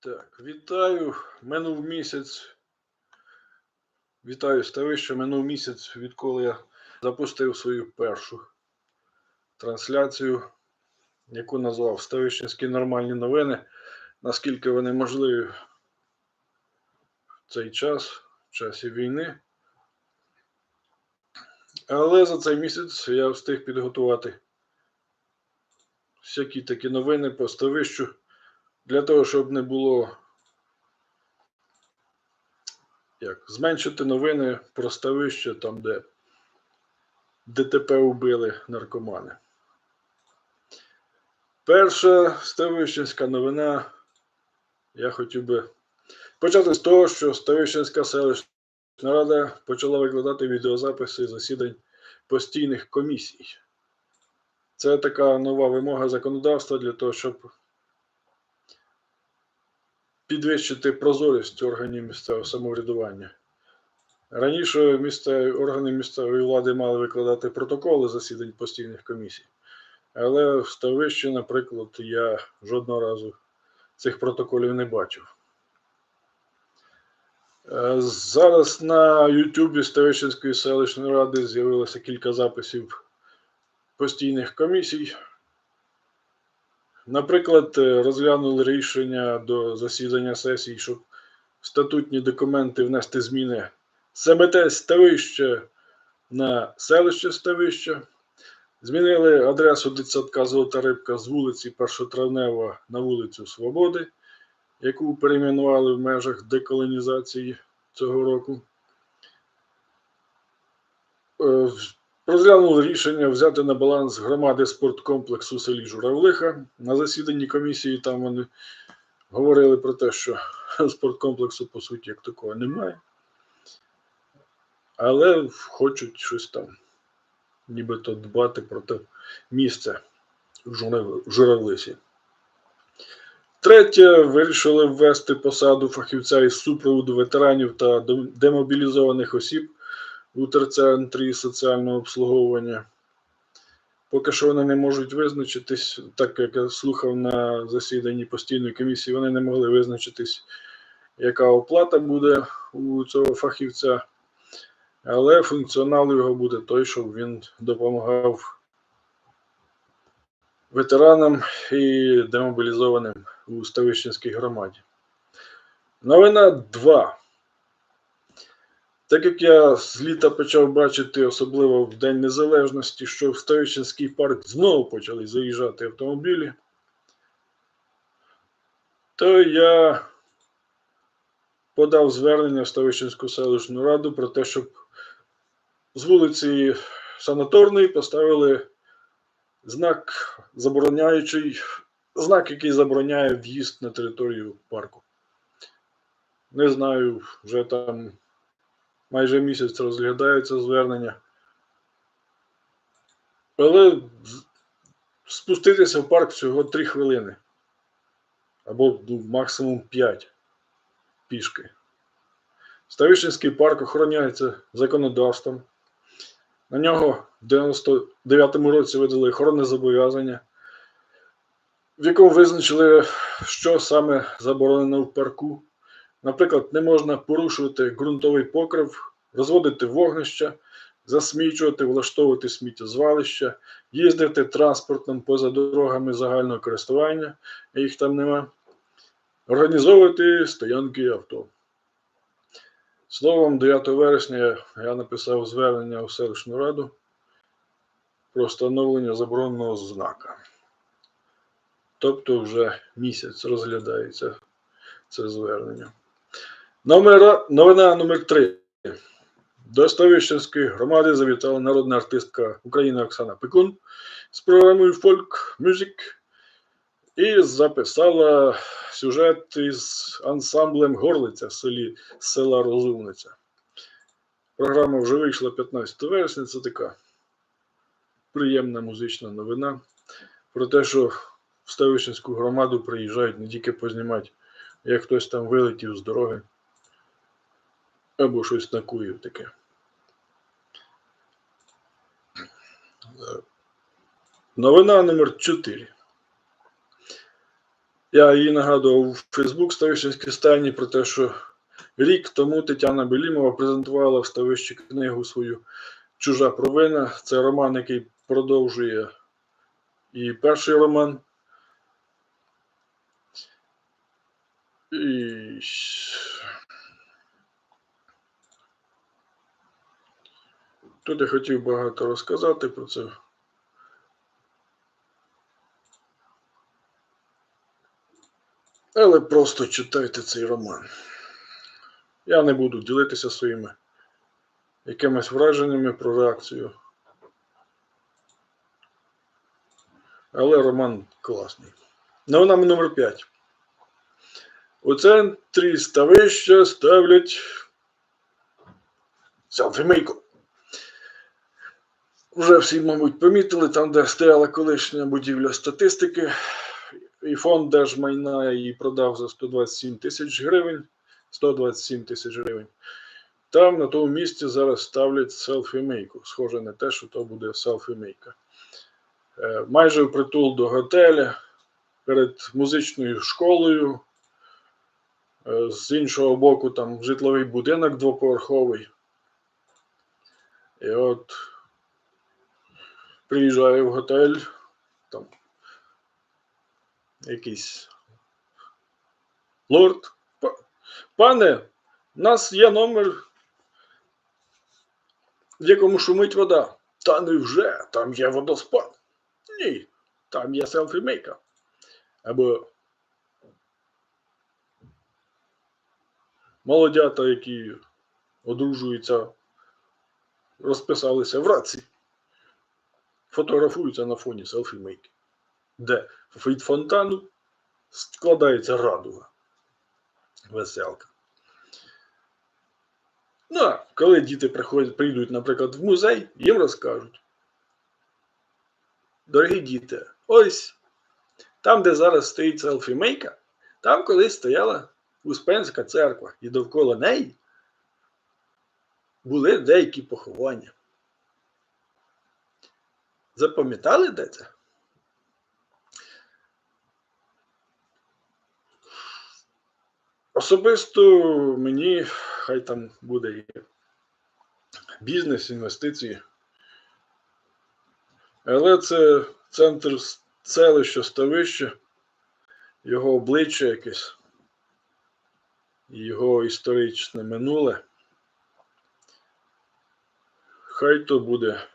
Так, вітаю. Минув місяць. Вітаю ставище. Минув місяць, відколи я запустив свою першу трансляцію, яку назвав Ставищенські нормальні новини. Наскільки вони можливі в цей час, в часі війни. Але за цей місяць я встиг підготувати всякі такі новини по ставищу для того, щоб не було як зменшити новини про ставище там, де ДТП убили наркомани. Перша ставищенська новина. Я хотів би почати з того, що Ставищенська селищна рада почала викладати відеозаписи засідань постійних комісій. Це така нова вимога законодавства для того, щоб підвищити прозорість органів місцевого самоврядування. Раніше місцеві, органи місцевої влади мали викладати протоколи засідань постійних комісій, але в Ставищі, наприклад, я жодного разу цих протоколів не бачив. Е, Зараз на Ютубі Ставищенської селищної ради з'явилося кілька записів постійних комісій. Наприклад, е, розглянули рішення до засідання сесії, щоб в статутні документи внести зміни СМТ Ставище на селище Ставище. Змінили адресу дитсадка Золота Рибка з вулиці Першотравнева на вулицю Свободи, яку перейменували в межах деколонізації цього року. Розглянули рішення взяти на баланс громади спорткомплексу у селі Журавлиха. На засіданні комісії там вони говорили про те, що спорткомплексу, по суті, як такого немає. Але хочуть щось там, нібито дбати про те місце в Журавлисі. Третє, вирішили ввести посаду фахівця із супроводу ветеранів та демобілізованих осіб у терцентрі соціального обслуговування. Поки що вони не можуть визначитись, так як я слухав на засіданні постійної комісії, вони не могли визначитись, яка оплата буде у цього фахівця, але функціонал його буде той, щоб він допомагав ветеранам і демобілізованим у Ставищенській громаді. Новина 2. Так як я з літа почав бачити, особливо в День Незалежності, що в Ставищенський парк знову почали заїжджати автомобілі, то я подав звернення в Ставищенську селищну раду про те, щоб з вулиці Санаторної поставили знак, забороняючий, знак, який забороняє в'їзд на територію парку. Не знаю, вже там майже місяць розглядається звернення. Але спуститися в парк всього 3 хвилини. Або ну, максимум 5 пішки. Ставищенський парк охороняється законодавством. На нього в 99-му році видали охоронне зобов'язання, в якому визначили, що саме заборонено в парку. Наприклад, не можна порушувати ґрунтовий покрив, розводити вогнища, засмічувати, влаштовувати сміттєзвалища, їздити транспортом поза дорогами загального користування, їх там нема, організовувати стоянки авто. Словом, 9 вересня я написав звернення у селищну раду про встановлення забороненого знака. Тобто вже місяць розглядається це звернення. Номера, новина номер 3. До Ставищенської громади завітала народна артистка України Оксана Пекун з програмою Folk Music і записала сюжет із ансамблем Горлиця в селі села Розумниця. Програма вже вийшла 15 вересня. Це така приємна музична новина про те, що в Ставищенську громаду приїжджають не тільки познімати, як хтось там вилетів з дороги або щось накуїв таке. Новина номер 4. Я їй нагадував в Фейсбук Ставищенській стані про те, що рік тому Тетяна Белімова презентувала в Ставищі книгу свою Чужа провина. Це роман, який продовжує і перший роман. І... Тут я хотів багато розказати про це. Але просто читайте цей роман. Я не буду ділитися своїми якимись враженнями про реакцію. Але роман класний. Новина номер 5. У центрі ставища ставлять селфі-мейку. Вже всі, мабуть, помітили, там, де стояла колишня будівля статистики, і фонд держмайна її продав за 127 тисяч гривень. 127 тисяч гривень. Там на тому місці зараз ставлять селфі-мейку. Схоже на те, що то буде селфі-мейка. Е, Майже впритул до готеля, перед музичною школою. Е, З іншого боку, там житловий будинок двоповерховий. І от приїжджаю в готель, там якийсь лорд. Пане, у нас є номер, в якому шумить вода. Та не вже, там є водоспад. Ні, там є селфі-мейка. Або молодята, які одружуються, розписалися в раці, фотографуються на фоні селфі-мейки, де від фонтану складається радуга. Веселка. Ну, а коли діти приходять, прийдуть, наприклад, в музей, їм розкажуть. Дорогі діти, ось там, де зараз стоїть селфі-мейка, там колись стояла Успенська церква, і довкола неї були деякі поховання. Запам'ятали, де це? Особисто мені хай там буде і бізнес, інвестиції. Але це центр селища Ставище, його обличчя якесь, його історичне минуле. Хай то буде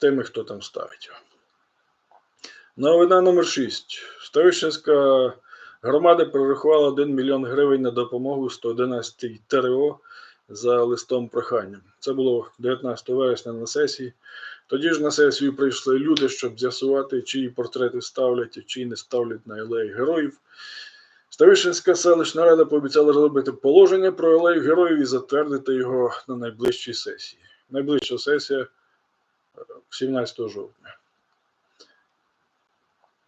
тими, хто там ставить. Новина номер 6. Ставищенська громада перерахувала 1 мільйон гривень на допомогу 111 ТРО за листом проханням. Це було 19 вересня на сесії. Тоді ж на сесію прийшли люди, щоб з'ясувати, чиї портрети ставлять і чиї не ставлять на алеї героїв. Ставищенська селищна рада пообіцяла розробити положення про алею героїв і затвердити його на найближчій сесії. Найближча сесія 17 жовтня.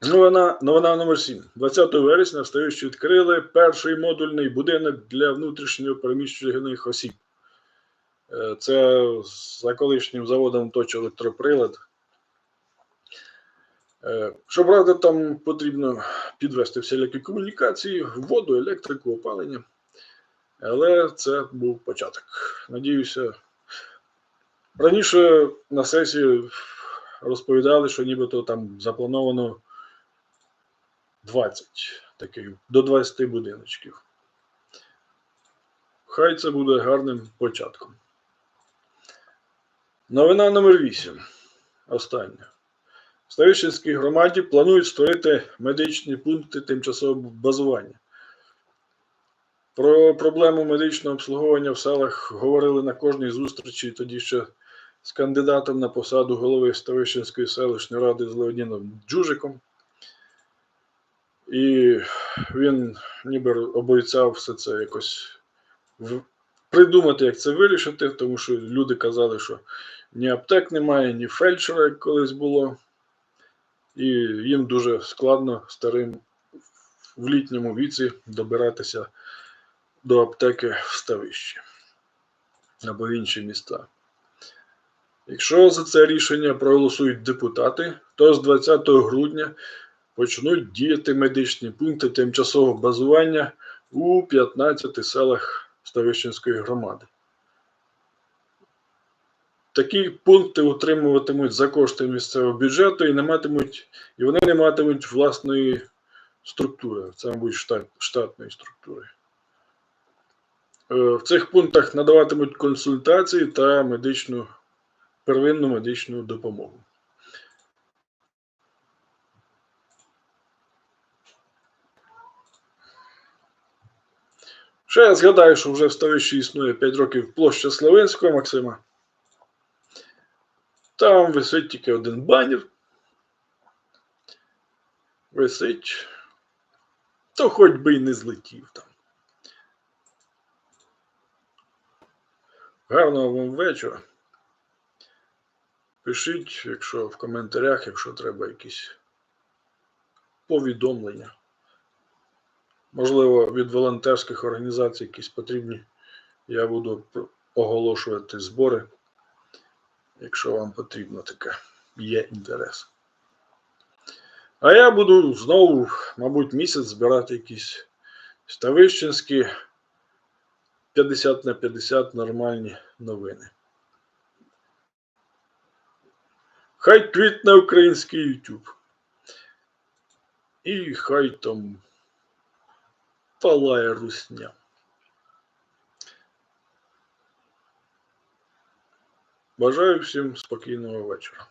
Новина, новина номер 7. 20 вересня в Ставищі відкрили перший модульний будинок для внутрішньо переміщених осіб. Е, Це за колишнім заводом точно електроприлад. Е, Щоправда, там потрібно підвести всілякі комунікації, воду, електрику, опалення. Але це був початок. Надіюся, раніше на сесії розповідали, що нібито там заплановано 20 таких, до 20 будиночків. Хай це буде гарним початком. Новина номер 8. Остання. В Ставищенській громаді планують створити медичні пункти тимчасового базування. Про проблему медичного обслуговування в селах говорили на кожній зустрічі тоді ще з кандидатом на посаду голови Ставищенської селищної ради з Леонідом Джужиком. І він ніби обіцяв все це якось придумати, як це вирішити, тому що люди казали, що ні аптек немає, ні фельдшера, як колись було. І їм дуже складно старим в літньому віці добиратися до аптеки в ставищі або в інші міста. Якщо за це рішення проголосують депутати, то з 20 грудня почнуть діяти медичні пункти тимчасового базування у 15 селах Ставищенської громади. Такі пункти утримуватимуть за кошти місцевого бюджету і не матимуть, і вони не матимуть власної структури, це, мабуть, штат, штатної структури. Е, В цих пунктах надаватимуть консультації та медичну, первинну медичну допомогу. Ще я згадаю, що вже в ставищі існує 5 років площа Славинського Максима. Там висить тільки один банер. Висить. То хоч би й не злетів там. Гарного вам вечора. Пишіть, якщо в коментарях, якщо треба якісь повідомлення. Можливо, від волонтерських організацій якісь потрібні. Я буду оголошувати збори, якщо вам потрібно таке, є інтерес. А я буду знову, мабуть, місяць збирати якісь ставищенські 50 на 50 нормальні новини. Хай квітне український YouTube. І хай там палає русня. Бажаю всім спокійного вечора.